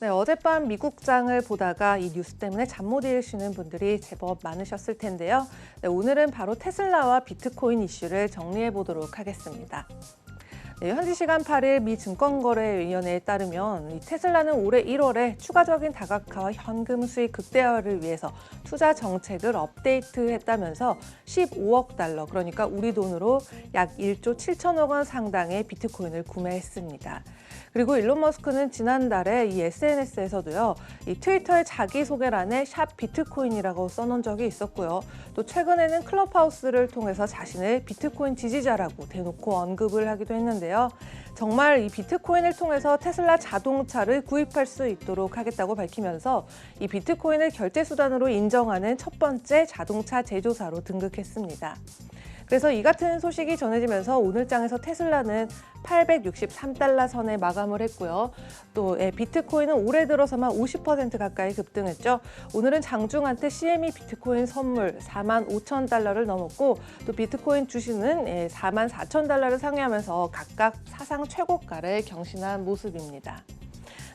네, 어젯밤 미국장을 보다가 이 뉴스 때문에 잠 못 이루시는 분들이 제법 많으셨을 텐데요. 네, 오늘은 바로 테슬라와 비트코인 이슈를 정리해 보도록 하겠습니다. 네, 현지 시간 8일 미 증권거래위원회에 따르면 이 테슬라는 올해 1월에 추가적인 다각화와 현금 수익 극대화를 위해서 투자 정책을 업데이트했다면서 15억 달러, 그러니까 우리 돈으로 약 1조 7천억 원 상당의 비트코인을 구매했습니다. 그리고 일론 머스크는 지난달에 이 SNS에서도요, 이 트위터의 자기소개란에 샵 비트코인이라고 써놓은 적이 있었고요. 또 최근에는 클럽하우스를 통해서 자신을 비트코인 지지자라고 대놓고 언급을 하기도 했는데요. 정말 이 비트코인을 통해서 테슬라 자동차를 구입할 수 있도록 하겠다고 밝히면서 이 비트코인을 결제 수단으로 인정하는 첫 번째 자동차 제조사로 등극했습니다. 그래서 이 같은 소식이 전해지면서 오늘 장에서 테슬라는 863달러 선에 마감을 했고요. 또 예, 비트코인은 올해 들어서만 50% 가까이 급등했죠. 오늘은 장중한테 CME 비트코인 선물 4만 5천 달러를 넘었고 또 비트코인 주식은 예, 4만 4천 달러를 상회하면서 각각 사상 최고가를 경신한 모습입니다.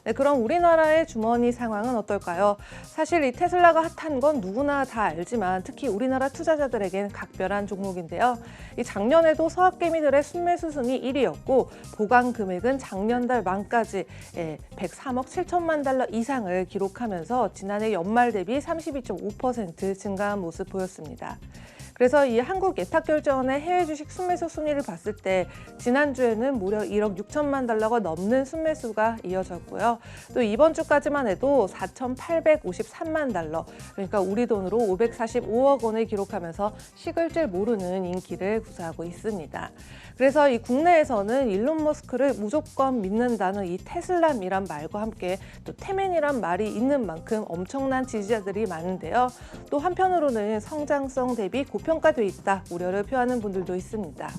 네, 그럼 우리나라의 주머니 상황은 어떨까요? 사실 이 테슬라가 핫한 건 누구나 다 알지만 특히 우리나라 투자자들에겐 각별한 종목인데요. 이 작년에도 서학개미들의 순매수 순위 1위였고 보강 금액은 작년달 말까지 103억 7천만 달러 이상을 기록하면서 지난해 연말 대비 32.5% 증가한 모습 보였습니다. 그래서 이 한국 예탁결제원의 해외 주식 순매수 순위를 봤을 때 지난주에는 무려 1억 6천만 달러가 넘는 순매수가 이어졌고요. 또 이번 주까지만 해도 4,853만 달러, 그러니까 우리 돈으로 545억 원을 기록하면서 식을 줄 모르는 인기를 구사하고 있습니다. 그래서 이 국내에서는 일론 머스크를 무조건 믿는다는 이 테슬람이란 말과 함께 또 테맨이란 말이 있는 만큼 엄청난 지지자들이 많은데요. 또 한편으로는 성장성 대비 고평가돼 있다 우려를 표하는 분들도 있습니다.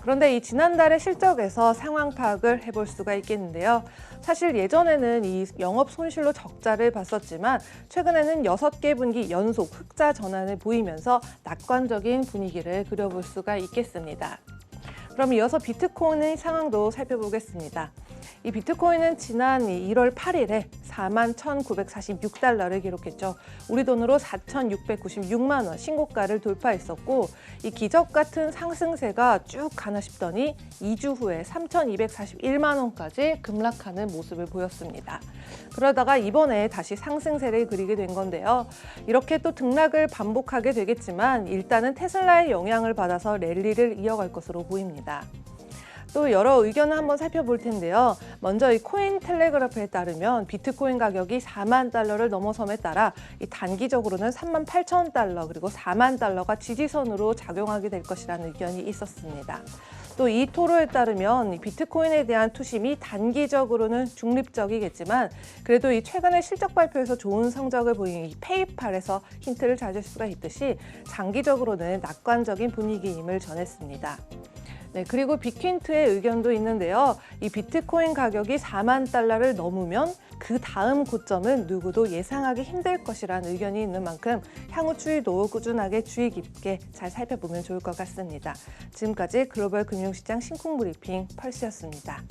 그런데 이 지난달의 실적에서 상황 파악을 해볼 수가 있겠는데요. 사실 예전에는 이 영업 손실로 적자를 봤었지만 최근에는 여섯 개 분기 연속 흑자 전환을 보이면서 낙관적인 분위기를 그려볼 수가 있겠습니다. 그럼 이어서 비트코인의 상황도 살펴보겠습니다. 이 비트코인은 지난 1월 8일에 4만 1,946달러를 기록했죠. 우리 돈으로 4,696만 원 신고가를 돌파했었고 이 기적 같은 상승세가 쭉 가나 싶더니 2주 후에 3,241만 원까지 급락하는 모습을 보였습니다. 그러다가 이번에 다시 상승세를 그리게 된 건데요. 이렇게 또 등락을 반복하게 되겠지만 일단은 테슬라의 영향을 받아서 랠리를 이어갈 것으로 보입니다. 또 여러 의견을 한번 살펴볼 텐데요. 먼저 이 코인 텔레그래프에 따르면 비트코인 가격이 4만 달러를 넘어섬에 따라 이 단기적으로는 3만 8천 달러 그리고 4만 달러가 지지선으로 작용하게 될 것이라는 의견이 있었습니다. 또이 토로에 따르면 비트코인에 대한 투심이 단기적으로는 중립적이겠지만 그래도 이 최근에 실적 발표에서 좋은 성적을 보인 이 페이팔에서 힌트를 찾을 수가 있듯이 장기적으로는 낙관적인 분위기임을 전했습니다. 네, 그리고 빅힌트의 의견도 있는데요. 이 비트코인 가격이 4만 달러를 넘으면 그 다음 고점은 누구도 예상하기 힘들 것이라는 의견이 있는 만큼 향후 추이도 꾸준하게 주의 깊게 잘 살펴보면 좋을 것 같습니다. 지금까지 글로벌 금융시장 신쿵 브리핑 펄스였습니다.